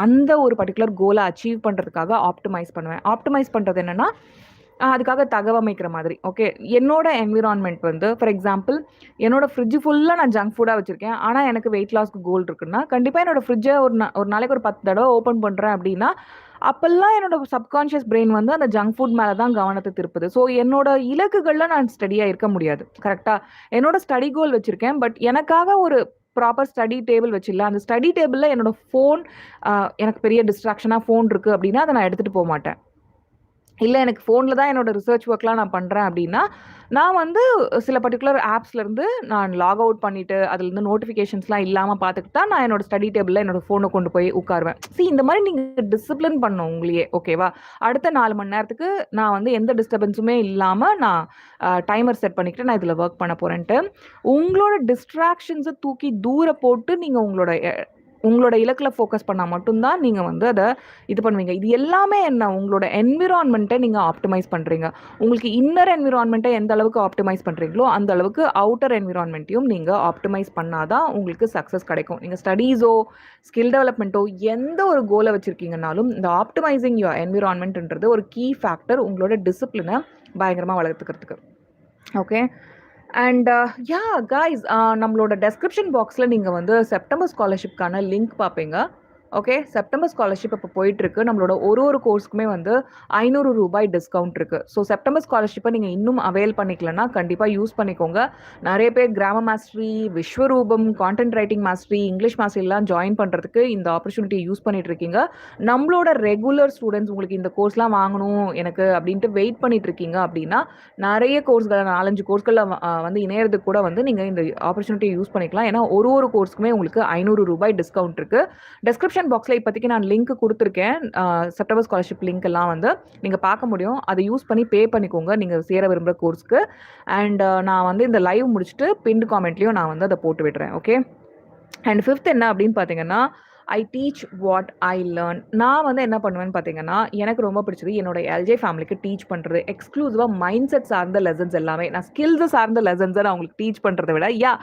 அந்த ஒரு பர்ட்டிகுலர் கோலை அச்சீவ் பண்ணுறதுக்காக ஆப்டிமைஸ் பண்ணுவேன். ஆப்டிமைஸ் பண்ணுறது என்னென்னா அதுக்காக தகவமைக்கிற மாதிரி. ஓகே. என்னோட என்விரான்மெண்ட் வந்து ஃபார் எக்ஸாம்பிள் என்னோட ஃப்ரிட்ஜ் ஃபுல்லாக நான் ஜங்க் ஃபுட்டாக வச்சுருக்கேன் ஆனால் எனக்கு வெயிட் லாஸ்க்கு கோல் இருக்குன்னா, கண்டிப்பாக என்னோட ஃப்ரிட்ஜை ஒரு ஒரு நாளைக்கு ஒரு பத்து தடவை ஓப்பன் பண்ணுறேன் அப்படின்னா அப்பெல்லாம் என்னோட சப்கான்ஷியஸ் பிரெயின் வந்து அந்த ஜங்க் ஃபுட் மேலே தான் கவனத்தை திருப்புது. ஸோ என்னோட இலக்குகள்ல நான் ஸ்டடியாக இருக்க முடியாது. கரெக்டாக என்னோட ஸ்டடி கோல் வச்சிருக்கேன். பட் எனக்காக ஒரு ப்ராப்பர் ஸ்டடி டேபிள் வச்சிடல அந்த ஸ்டடி டேபிளில் என்னோட ஃபோன் எனக்கு பெரிய டிஸ்ட்ராக்ஷனாக ஃபோன் இருக்குது அப்படின்னா அதை நான் எடுத்துகிட்டு போக மாட்டேன் இல்லை எனக்கு ஃபோனில் தான் என்னோட ரிசர்ச் ஒர்க்லாம் நான் பண்ணுறேன் அப்படின்னா நான் வந்து சில பர்டிகுலர் ஆப்ஸ்லேருந்து நான் லாக் அவுட் பண்ணிவிட்டு அதுலேருந்து நோட்டிஃபிகேஷன்ஸ்லாம் இல்லாமல் பார்த்துட்டு தான் நான் என்னோட ஸ்டடி டேபிளில் என்னோட ஃபோனை கொண்டு போய் உட்காருவேன். சி இந்த மாதிரி நீங்கள் டிசிப்ளின் பண்ணும் உங்களையே. ஓகேவா? அடுத்த நாலு மணி நேரத்துக்கு நான் வந்து எந்த டிஸ்டர்பன்ஸுமே இல்லாமல் நான் டைமர் செட் பண்ணிக்கிட்டு நான் இதில் ஒர்க் பண்ண போகிறேன்ட்டு உங்களோட டிஸ்ட்ராக்ஷன்ஸை தூக்கி தூர போட்டு நீங்கள் உங்களோட எ உங்களோட இலக்கில் ஃபோக்கஸ் பண்ணால் மட்டும்தான் நீங்கள் வந்து அதை இது பண்ணுவீங்க. இது எல்லாமே என்ன? உங்களோட என்விரான்மெண்ட்டை நீங்கள் ஆப்டிமைஸ் பண்ணுறீங்க உங்களுக்கு இன்னர் என்விரான்மெண்ட்டை எந்த அளவுக்கு ஆப்டிமைஸ் பண்ணுறீங்களோ அந்த அளவுக்கு அவுட்டர் என்விரான்மெண்ட்டையும் நீங்கள் ஆப்டிமைஸ் பண்ணால் தான் உங்களுக்கு சக்ஸஸ் கிடைக்கும். நீங்கள் ஸ்டடீஸோ, ஸ்கில் டெவலப்மெண்ட்டோ எந்த ஒரு கோலை வச்சுருக்கீங்கனாலும் இந்த ஆப்டிமைசிங் யுவர் என்விரான்மெண்ட்ன்றது ஒரு கீ ஃபேக்டர் உங்களோட டிசிப்ளினை பயங்கரமாக வளர்த்துக்கிறதுக்கு. ஓகே. அண்ட் யா கைஸ் நம்மளோட டெஸ்கிரிப்ஷன் பாக்ஸில் நீங்கள் வந்து செப்டம்பர் ஸ்காலர்ஷிப்கான லிங்க் பார்ப்பீங்க. ஓகே. செப்டம்பர் ஸ்காலர்ஷிப் இப்போ போயிட்டுருக்கு. நம்மளோட ஒரு ஒரு கோர்ஸ்க்குமே வந்து ஐநூறு ரூபாய் டிஸ்கவுண்ட் இருக்கு. ஸோ செப்டம்பர் ஸ்காலர்ஷிப்பை நீங்கள் இன்னும் அவைல் பண்ணிக்கலன்னா, கண்டிப்பாக யூஸ் பண்ணிக்கோங்க. நிறைய பேர் கிராம மாஸ்டரி, விஸ்வரூபம், கான்டென்ட் ரைட்டிங் மாஸ்டரி, இங்கிலீஷ் மாஸ்டரிலாம் ஜாயின் பண்ணுறதுக்கு இந்த ஆப்பர்ச்சுனிட்டி யூஸ் பண்ணிட்டு இருக்கீங்க. நம்மளோட ரெகுலர் ஸ்டூடெண்ட்ஸ் உங்களுக்கு இந்த கோர்ஸ்லாம் வாங்கணும் எனக்கு அப்படின்ட்டு வெயிட் பண்ணிட்டு இருக்கீங்க அப்படின்னா நிறைய கோர்ஸ்களை நாலஞ்சு கோர்ஸ்களில் வந்து இணையறதுக்கு கூட வந்து நீங்கள் இந்த ஆப்பர்ச்சுனிட்டியை யூஸ் பண்ணிக்கலாம். ஏன்னா, ஒரு ஒரு கோர்ஸ்க்குமே உங்களுக்கு ஐநூறு ரூபாய் டிஸ்கவுண்ட் இருக்குது டிஸ்கிரிப்ஷன் பாக்ஸில் இப்போதைக்கு நான் லிங்க் கொடுத்துருக்கேன் செப்டம்பர் ஸ்காலர்ஷிப் லிங்க் எல்லாம் வந்து நீங்கள் பார்க்க முடியும். அதை யூஸ் பண்ணி பே பண்ணிக்கோங்க. நீங்கள் சேர விரும்புகிற கோர்ஸ்க்கு. அண்ட் நான் வந்து இந்த லைவ் முடிச்சுட்டு பின் காமெண்ட்லேயும் நான் வந்து அதை போட்டு விடுறேன். ஓகே. அண்ட் ஃபிஃப்த் என்ன அப்படின்னு பார்த்தீங்கன்னா, I teach what I learn. நான் வந்து என்ன பண்ணுவேன்னு பார்த்தீங்கன்னா, எனக்கு ரொம்ப பிடிச்சது என்னோட எல்ஜே ஃபேமிலிக்கு டீச் பண்ணுறது எக்ஸ்க்ளூசிவாக மைண்ட் செட் சார்ந்த லெசன்ஸ் எல்லாமே. நான் ஸ்கில்ஸை சார்ந்த லெசன்ஸை நான் அவங்களுக்கு டீச் பண்ணுறதை விட, யா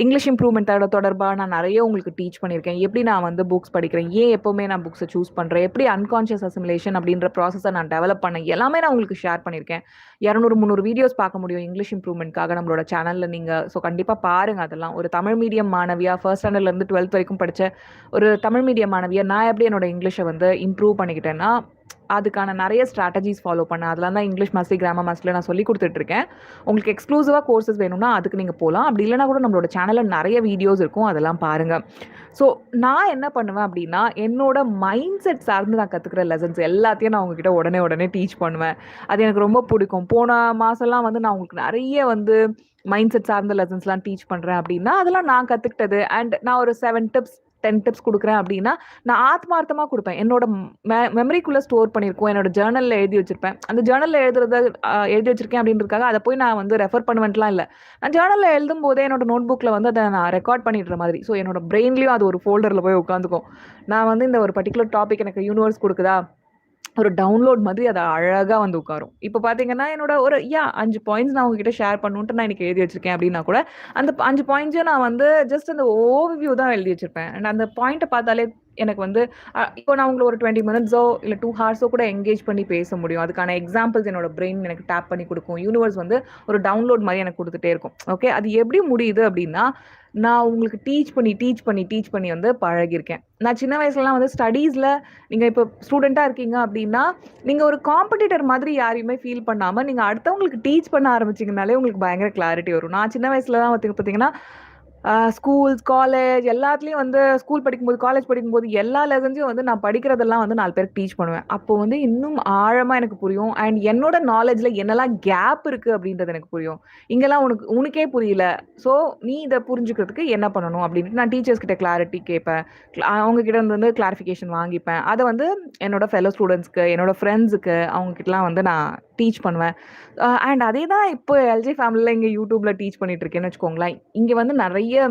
இங்கிலீஷ் இம்ப்ரூவ்மெண்ட்டோட தொடர்பாக நான் நிறைய உங்களுக்கு டீச் பண்ணியிருக்கேன். எப்படி நான் வந்து புக்ஸ் படிக்கிறேன்? ஏன் எப்போவுமே நான் புக்ஸை சூஸ் பண்ணுறேன் எப்படி அன்கான்ஷியஸ் அசிமிலேஷன் அப்படின்ற ப்ராசஸை நான் டெவலப் பண்ணேன்? எல்லாமே நான் உங்களுக்கு ஷேர் பண்ணியிருக்கேன். 200, 300 வீடியோஸ் பார்க்க முடியும் இங்கிலீஷ் இம்ப்ரூவ்மெண்ட்காக நம்மளோட சேனலில் நீங்கள் ஸோ கண்டிப்பாக பாருங்கள் அதெல்லாம். ஒரு தமிழ் மீடியம் மாணவியாக ஃபர்ஸ்ட் ஸ்டாண்டர்ட்லேருந்து டுவெல்த் வரைக்கும் படித்த ஒரு தமிழ் மீடியம் மாணவியாக நான் எப்படி என்னோட இங்கிலீஷை வந்து இம்ப்ரூவ் பண்ணிக்கிட்டேன்னா, அதுக்கான நிறைய ஸ்ட்ராட்டஜிஸ் ஃபாலோ பண்ணேன் அதெல்லாம் தான் இங்கிலீஷ் மாஸ்டர் கிராமர் மாஸ்டரில் நான் சொல்லி கொடுத்துட்ருக்கேன். உங்களுக்கு எக்ஸ்க்ளூசிவாக கோர்சஸ் வேணும்னா அதுக்கு நீங்கள் போகலாம் அப்படி இல்லைனா கூட நம்மளோட சேனலில் நிறைய வீடியோஸ் இருக்கும். அதெல்லாம் பாருங்கள் ஸோ நான் என்ன பண்ணுவேன் அப்படின்னா என்னோட மைண்ட் செட் சார்ந்து நான் கற்றுக்கிற லெசன்ஸ் எல்லாத்தையும் நான் உங்ககிட்ட உடனே உடனே டீச் பண்ணுவேன். அது எனக்கு ரொம்ப பிடிக்கும். போன மாதம்லாம் வந்து நான் உங்களுக்கு நிறைய வந்து மைண்ட் செட் சார்ந்த லெசன்ஸ்லாம் டீச் பண்ணுறேன் அப்படின்னா அதெல்லாம் நான் கற்றுக்கிட்டது அண்ட் நான் ஒரு செவன் டிப்ஸ் டென் டிப்ஸ் கொடுக்குறேன் அப்படின்னா நான் ஆத்மார்த்தமாக கொடுப்பேன். என்னோட மெ மெமரிக்குள்ளே ஸ்டோர் பண்ணியிருக்கோம் என்னோட ஜேர்னலில் எழுதி வச்சிருப்பேன். அந்த ஜேர்னலில் எழுதுறத எழுதி வச்சிருக்கேன் அப்படின்றதுக்காக அதை போய் நான் வந்து ரெஃபர் பண்ணுவேன்ட்டுலாம் இல்லை. நான் ஜேர்னலில் எழுதும் போதே என்னோட நோட் புக்கில் வந்து அதை நான் ரெக்கார்ட் பண்ணிடுற மாதிரி. ஸோ என்னோட பிரெயின்லேயும் அது ஒரு ஃபோல்டரில் போய் உட்காந்துக்கும். நான் வந்து இந்த ஒரு பர்டிகுலர் டாபிக் எனக்கு யூனிவர்ஸ் கொடுக்குதா? ஒரு டவுன்லோட் மாதிரி அது அழகாக வந்து உட்காரும். இப்போ பார்த்தீங்கன்னா என்னோட ஒரு யா அஞ்சு பாயிண்ட்ஸ் நான் உங்ககிட்ட ஷேர் பண்ணுன்ட்டு நான் எனக்கு எழுதி வச்சிருக்கேன் அப்படின்னா கூட அந்த அஞ்சு பாயிண்ட்ஸையும் நான் வந்து ஜஸ்ட் அந்த ஓவர்வியூ தான் எழுதி வச்சிருப்பேன். அண்ட் அந்த பாயிண்ட்டை பார்த்தாலே எனக்கு வந்து இப்போ நான் உங்களை ஒரு டுவெண்ட்டி மினிட்ஸோ இல்லை டூ ஹார்ஸோ கூட எங்கேஜ் பண்ணி பேச முடியும். அதுக்கான எக்ஸாம்பிள்ஸ் என்னோட பிரெயின் எனக்கு டேப் பண்ணி கொடுக்கும். யூனிவர்ஸ் வந்து ஒரு டவுன்லோட் மாதிரி எனக்கு கொடுத்துட்டே இருக்கும். ஓகே அது எப்படி முடியுது அப்படின்னா நான் உங்களுக்கு டீச் பண்ணி டீச் பண்ணி டீச் பண்ணி வந்து பழகியிருக்கேன். நான் சின்ன வயசுலலாம் வந்து ஸ்டடீஸில் நீங்கள் இப்போ ஸ்டூடெண்ட்டாக இருக்கீங்க அப்படின்னா நீங்கள் ஒரு காம்படிட்டர் மாதிரி யாரையுமே ஃபீல் பண்ணாமல் நீங்கள் அடுத்தவங்களுக்கு டீச் பண்ண ஆரம்பிச்சிங்கனாலே உங்களுக்கு பயங்கர கிளாரிட்டி வரும். நான் சின்ன வயசுல தான் வந்து பார்த்தீங்கன்னா ஸ்கூல்ஸ் காலேஜ் எல்லாத்துலேயும் வந்து ஸ்கூல் படிக்கும்போது காலேஜ் படிக்கும்போது எல்லா லெசன்ஸையும் வந்து நான் படிக்கிறதெல்லாம் வந்து நாலு பேருக்கு டீச் பண்ணுவேன். அப்போ வந்து இன்னும் ஆழமாக எனக்கு புரியும். அண்ட் என்னோட நாலேஜில் என்னெல்லாம் கேப் இருக்குது அப்படின்றது எனக்கு புரியும். இங்கெல்லாம் உனக்கு உனக்கே புரியல. ஸோ நீ இதை புரிஞ்சுக்கிறதுக்கு என்ன பண்ணணும் அப்படின்ட்டு நான் டீச்சர்ஸ் கிட்ட கிளாரிட்டி கேட்பேன். Cla- அவங்க கிட்ட இருந்து வந்து கிளாரிஃபிகேஷன் வாங்கிப்பேன். அதை வந்து என்னோட ஃபெலோ ஸ்டூடெண்ட்ஸ்க்கு என்னோட ஃப்ரெண்ட்ஸுக்கு அவங்க கிட்டலாம் வந்து நான் டீச் பண்ணுவேன். அண்ட் அதே தான் இப்போ எல்ஜி ஃபேமிலியில் இங்கே யூடியூப்பில் டீச் பண்ணிட்டு இருக்கேன்னு வச்சுக்கோங்களேன். இங்கே வந்து நிறைய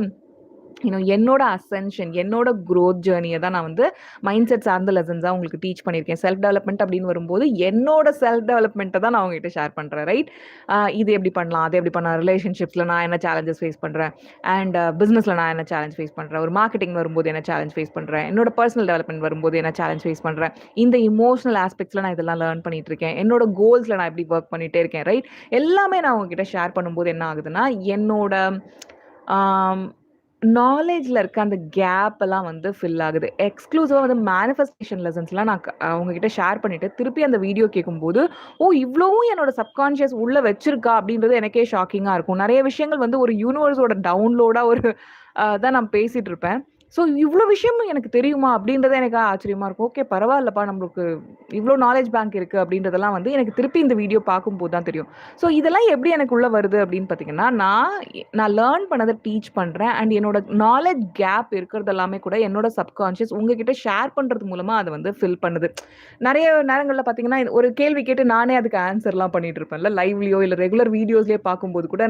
இன்னும் என்னோட அசென்ஷன் என்னோட க்ரோத் ஜேர்னியை தான் நான் வந்து மைண்ட் செட் சார்ந்த லெசன்ஸாக உங்களுக்கு டீச் பண்ணியிருக்கேன். செல்ஃப் டெவலப்மெண்ட் அப்படின்னு வரும்போது என்னோட செல்ஃப் டெவலப்மெண்ட்டை தான் நான் உங்ககிட்ட ஷேர் பண்ணுறேன் ரைட் இது எப்படி பண்ணலாம் அது எப்படி பண்ணலாம் ரிலேஷன்ஷிப்ஸில் நான் என்ன சேலஞ்சஸ் ஃபேஸ் பண்ணுறேன் அண்ட் பிஸ்னஸில் நான் என்ன சேலஞ்ச் ஃபேஸ் பண்ணுறேன் ஒரு மார்க்கெட்டிங் வரும்போது என்ன சேலஞ்ச் ஃபேஸ் பண்ணுறேன் என்னோட பர்சனல் டெவலப்மெண்ட் வரும்போது என்ன சேலஞ்ச் ஃபேஸ் பண்ணுறேன் இந்த இமோஷனல் ஆஸ்பெக்ட்ஸில் நான் இதெல்லாம் லேர்ன் பண்ணிட்டு இருக்கேன் என்னோட கோல்ஸில் நான் எப்படி ஒர்க் பண்ணிகிட்டே இருக்கேன் ரைட் எல்லாமே நான் உங்ககிட்ட ஷேர் பண்ணும்போது என்ன ஆகுதுன்னா என்னோட நாலேஜில் இருக்க அந்த கேப் எல்லாம் வந்து ஃபில் ஆகுது. எக்ஸ்க்ளூசிவாக வந்து மேனிஃபெஸ்டேஷன் லெசன்ஸ்லாம் நான் அவங்ககிட்ட ஷேர் பண்ணிட்டு திருப்பி அந்த வீடியோ கேட்கும்போது ஓ இவ்வளவும் என்னோட சப்கான்ஷியஸ் உள்ளே வச்சிருக்கா? அப்படின்றது எனக்கே ஷாக்கிங்காக இருக்கும். நிறைய விஷயங்கள் வந்து ஒரு யூனிவர்ஸோட டவுன்லோடாக ஒரு தான் நான் பேசிகிட்டு இருப்பேன். ஸோ இவ்வளோ விஷயமும் எனக்கு தெரியுமா? அப்படின்றத எனக்கு ஆச்சரியமா இருக்கும். ஓகே பரவாயில்லப்பா நம்மளுக்கு இவ்வளோ நாலேஜ் பேங்க் இருக்கு அப்படின்றதெல்லாம் வந்து எனக்கு திருப்பி இந்த வீடியோ பார்க்கும்போது தான் தெரியும். ஸோ இதெல்லாம் எப்படி எனக்கு உள்ள வருது அப்படின்னு பார்த்தீங்கன்னா நான் நான் லேர்ன் பண்ணதை டீச் பண்ணுறேன் அண்ட் என்னோட நாலேஜ் கேப் இருக்கிறது எல்லாமே கூட என்னோட சப்கான்ஷியஸ் உங்ககிட்ட ஷேர் பண்ணுறது மூலமாக அதை வந்து ஃபில் பண்ணுது. நிறைய நேரங்களில் பார்த்தீங்கன்னா ஒரு கேள்வி கேட்டு நானே அதுக்கு ஆன்சர்லாம் பண்ணிட்டு இருப்பேன்ல லைவ்லையோ இல்லை ரெகுலர் வீடியோஸ்லேயே பார்க்கும்போது கூட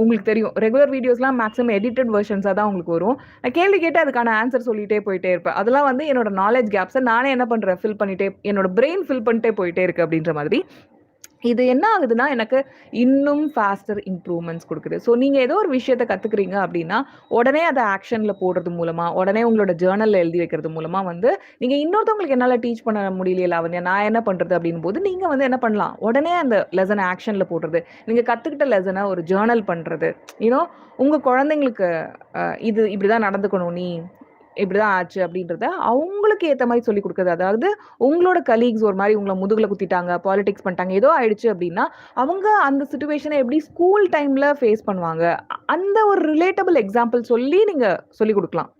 உங்களுக்கு தெரியும். ரெகுலர் வீடியோஸ்லாம் மேக்ஸிமம் எடிட்டட் வெர்ஷன்ஸாக தான் உங்களுக்கு வரும். நான் கேள்வி கேட்டு அதுக்கான ஆன்சர் சொல்லிகிட்டே போயிட்டே இருப்பேன். அதெல்லாம் வந்து என்னோட நாலேஜ் கேப்ஸை நானே என்ன பண்ணுறேன் ஃபில் பண்ணிட்டே என்னோட பிரெயின் ஃபில் பண்ணிட்டே போயிட்டே இருக்கு அப்படின்ற மாதிரி. இது என்ன ஆகுதுன்னா எனக்கு இன்னும் ஃபாஸ்டர் இம்ப்ரூவ்மெண்ட்ஸ் கொடுக்குது. ஸோ நீங்கள் ஏதோ ஒரு விஷயத்த கற்றுக்குறீங்க அப்படின்னா உடனே அதை ஆக்ஷனில் போடுறது மூலமாக உடனே உங்களோட ஜேர்னலில் எழுதி வைக்கிறது மூலமாக வந்து நீங்கள் இன்னொருத்தவங்களுக்கு என்னால் டீச் பண்ண முடியலையில வந்து நான் என்ன பண்ணுறது அப்படின் போது நீங்கள் வந்து என்ன பண்ணலாம்? உடனே அந்த லெசனை ஆக்ஷனில் போடுறது. நீங்கள் கற்றுக்கிட்ட லெசனை ஒரு ஜேர்னல் பண்ணுறது யூனோ உங்கள் குழந்தைங்களுக்கு இது இப்படி தான் நடந்துக்கணும் நீ இப்படிதான் ஆச்சு அப்படின்றத அவங்களுக்கு ஏற்ற மாதிரி சொல்லி கொடுக்குறது. அதாவது உங்களோட கலீக்ஸ் ஒரு மாதிரி உங்களை முதுகுல குத்திட்டாங்க பாலிடிக்ஸ் பண்ணிட்டாங்க ஏதோ ஆயிடுச்சு அப்படின்னா அவங்க அந்த சுச்சுவேஷனை எப்படி ஸ்கூல் டைம்ல ஃபேஸ் பண்ணுவாங்க? அந்த ஒரு ரிலேட்டபிள் எக்ஸாம்பிள் சொல்லி நீங்க சொல்லி கொடுக்கலாம்.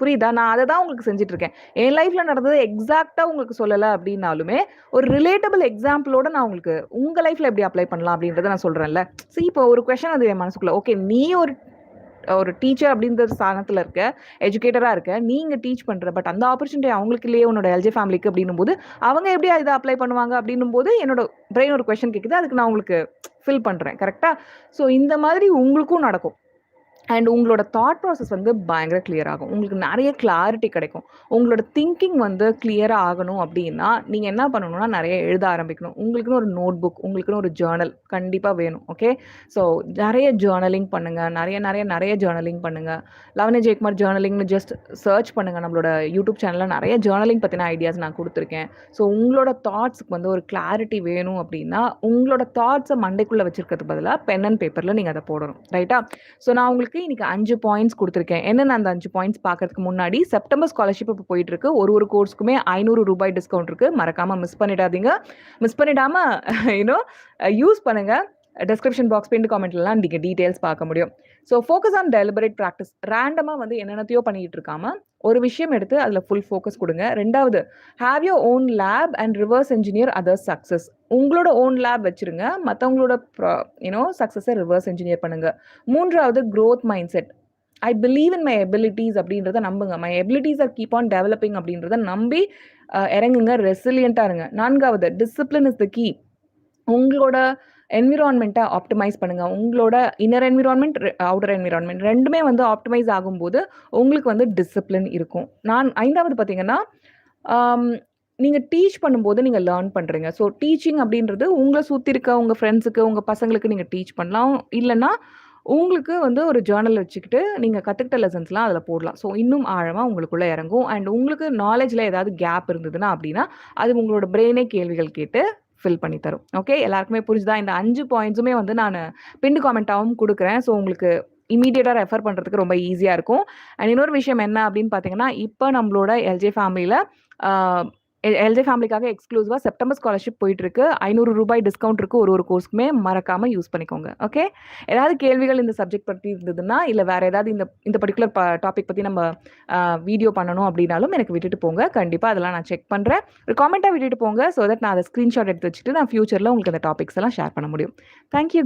புரியுதா? நான் அதை தான் உங்களுக்கு செஞ்சுட்டு இருக்கேன். என் லைஃப்ல நடந்தது எக்ஸாக்டா உங்களுக்கு சொல்லலை அப்படின்னாலுமே ஒரு ரிலேட்டபிள் எக்ஸாம்பிளோட நான் உங்களுக்கு உங்க லைஃப்ல எப்படி அப்ளை பண்ணலாம் அப்படின்றத நான் சொல்றேன்ல. சரி இப்போ ஒரு கொஷன் அது என் மனசுக்குள்ள ஓகே நீ ஒரு ஒரு டீச்சர் அப்படின்ற ஸ்தானத்தில் இருக்க எஜுகேட்டராக இருக்க நீங்கள் டீச் பண்ணுற பட் அந்த ஆப்பர்ச்சுனிட்டி அவங்களுக்கு இல்லையே உன்னோட எல்ஜி ஃபேமிலிக்கு அப்படின்னும் போது அவங்க எப்படி இதை அப்ளை பண்ணுவாங்க அப்படின்னும் போது என்னோட பிரெயின் ஒரு கொஷின் கேட்குது அதுக்கு நான் உங்களுக்கு ஃபில் பண்ணுறேன் கரெக்டாக ஸோ இந்த மாதிரி உங்களுக்கும் நடக்கும். அண்ட் உங்களோட தாட் ப்ராசஸ் வந்து பயங்கர கிளியர் ஆகும். உங்களுக்கு நிறைய கிளாரிட்டி கிடைக்கும். உங்களோட திங்கிங் வந்து கிளியராக ஆகணும் அப்படின்னா நீங்கள் என்ன பண்ணணும்னா நிறைய எழுத ஆரம்பிக்கணும். உங்களுக்குன்னு ஒரு நோட் புக் உங்களுக்குன்னு ஒரு ஜேர்னல் கண்டிப்பாக வேணும் ஓகே ஸோ நிறைய ஜேர்னலிங் பண்ணுங்கள் நிறைய நிறைய நிறைய ஜேர்னலிங் பண்ணுங்கள் லவனே ஜெயக்குமார் ஜேர்னலிங்னு ஜஸ்ட் சர்ச் பண்ணுங்கள் நம்மளோட யூடியூப் சேனலில் நிறைய ஜேர்னலிங் பற்றின ஐடியாஸ் நான் கொடுத்துருக்கேன். ஸோ உங்களோட தாட்ஸ்க்கு வந்து ஒரு கிளாரிட்டி வேணும் அப்படின்னா உங்களோட தாட்ஸை மண்டைக்குள்ளே வச்சிருக்கிறது பதிலாக பென் அண்ட் பேப்பரில் நீங்கள் அதை போடணும் ரைட்டா ஸோ நான் உங்களுக்கு உங்களுக்கு இன்னைக்கு அஞ்சு பாயிண்ட்ஸ் கொடுத்துருக்கேன் என்னென்ன அந்த அஞ்சு பாயிண்ட்ஸ் பார்க்கறதுக்கு முன்னாடி, செப்டம்பர் ஸ்காலர்ஷிப் இப்ப போயிட்டுருக்கு. ஒரு ஒரு கோர்ஸ்க்குமே ஐநூறு ரூபாய் டிஸ்கவுண்ட் இருக்கு. மறக்காம மிஸ் பண்ணிடாதீங்க. மிஸ் பண்ணிடாம யூனோ யூஸ் பண்ணுங்க. டிஸ்கிரிப்ஷன் பாக்ஸ், பின்ட் காமெண்ட்லாம் நீங்கள் டீட்டெயில்ஸ் பார்க்க முடியும். So focus on deliberate practice ரேண்டமாக வந்து என்னென்னத்தையோ பண்ணிட்டு இருக்காம, ஒரு விஷயம் எடுத்து அதில் ஃபுல் ஃபோக்கஸ் கொடுங்க ரெண்டாவது have your own lab and reverse engineer others success உங்களோட ஓன் லேப் வச்சுருங்க. மற்றவங்களோட ப்ரா யூ சக்ஸஸை ரிவர்ஸ் என்ஜினியர் பண்ணுங்க. மூன்றாவது growth mind set. I believe in my abilities அப்படின்றத நம்புங்க. My abilities are keep on developing அப்படின்றத நம்பி இறங்குங்க. ரெசிலியண்ட்டாக இருங்க. நான்காவது டிசிப்ளின் இஸ் த கீ. உங்களோட என்விரான்மெண்ட்டை ஆப்டிமைஸ் பண்ணுங்கள் உங்களோட இன்னர் என்விரான்மெண்ட் அவுட்டர் என்விரான்மெண்ட் ரெண்டுமே வந்து ஆப்டிமைஸ் ஆகும்போது, உங்களுக்கு வந்து டிசிப்ளின் இருக்கும். நான் ஐந்தாவது பார்த்தீங்கன்னா, நீங்கள் டீச் பண்ணும்போது நீங்கள் லேர்ன் பண்ணுறீங்க ஸோ டீச்சிங் அப்படின்றது உங்களை சுற்றி இருக்க உங்கள் ஃப்ரெண்ட்ஸுக்கு, உங்கள் பசங்களுக்கு நீங்கள் டீச் பண்ணலாம். இல்லைன்னா உங்களுக்கு வந்து ஒரு ஜர்னல் வச்சுக்கிட்டு, நீங்கள் கற்றுக்கிட்ட லெசன்ஸ்லாம் அதில் போடலாம். ஸோ இன்னும் ஆழமாக உங்களுக்குள்ளே இறங்கும். அண்ட் உங்களுக்கு நாலேஜில் ஏதாவது கேப் இருந்ததுன்னா அப்படின்னா, அது உங்களோட பிரெயினே கேள்விகள் கேட்டு ஃபில் பண்ணி தரும். ஓகே. எல்லாருக்குமே புரிஞ்சுதா? இந்த அஞ்சு பாயிண்ட்ஸுமே வந்து நான் பின் காமெண்ட்டாகவும் கொடுக்குறேன் ஸோ உங்களுக்கு இமீடியட்டாக ரெஃபர் பண்ணுறதுக்கு ரொம்ப ஈஸியாக இருக்கும். அண்ட் இன்னொரு விஷயம் என்ன அப்படின்னு பார்த்தீங்கன்னா, இப்போ நம்மளோட எல்ஜே ஃபேமிலியில் எல்ஜே ஃபேமிலிக்காக எக்ஸ்க்ளூசிவாக செப்டம்பர் ஸ்காலர்ஷிப் போயிட்டுருக்கு. ஐநூறு ரூபாய் டிஸ்கவுண்ட் இருக்கு. ஒரு ஒரு கோர்ஸ்க்குமே மறக்காமல் யூஸ் பண்ணிக்கோங்க. ஓகே. ஏதாவது கேள்விகள் இந்த சப்ஜெக்ட் பற்றி இருந்ததுன்னா, இல்லை வேறு ஏதாவது இந்த இந்த பர்டிகுலர் ப டாபிக் பற்றி நம்ம வீடியோ பண்ணணும் அப்படின்னாலும் எனக்கு விட்டுட்டு போங்க. கண்டிப்பாக அதெல்லாம் நான் செக் பண்ணுறேன் ஒரு காமெண்ட்டாக விட்டுட்டு போங்க. ஸோ தட் நான் அதை ஸ்க்ரீன்ஷாட் எடுத்து வச்சுட்டு, நான் ஃபியூச்சரில் உங்களுக்கு அந்த டாபிக்ஸ் எல்லாம் ஷேர் பண்ண முடியும். Thank you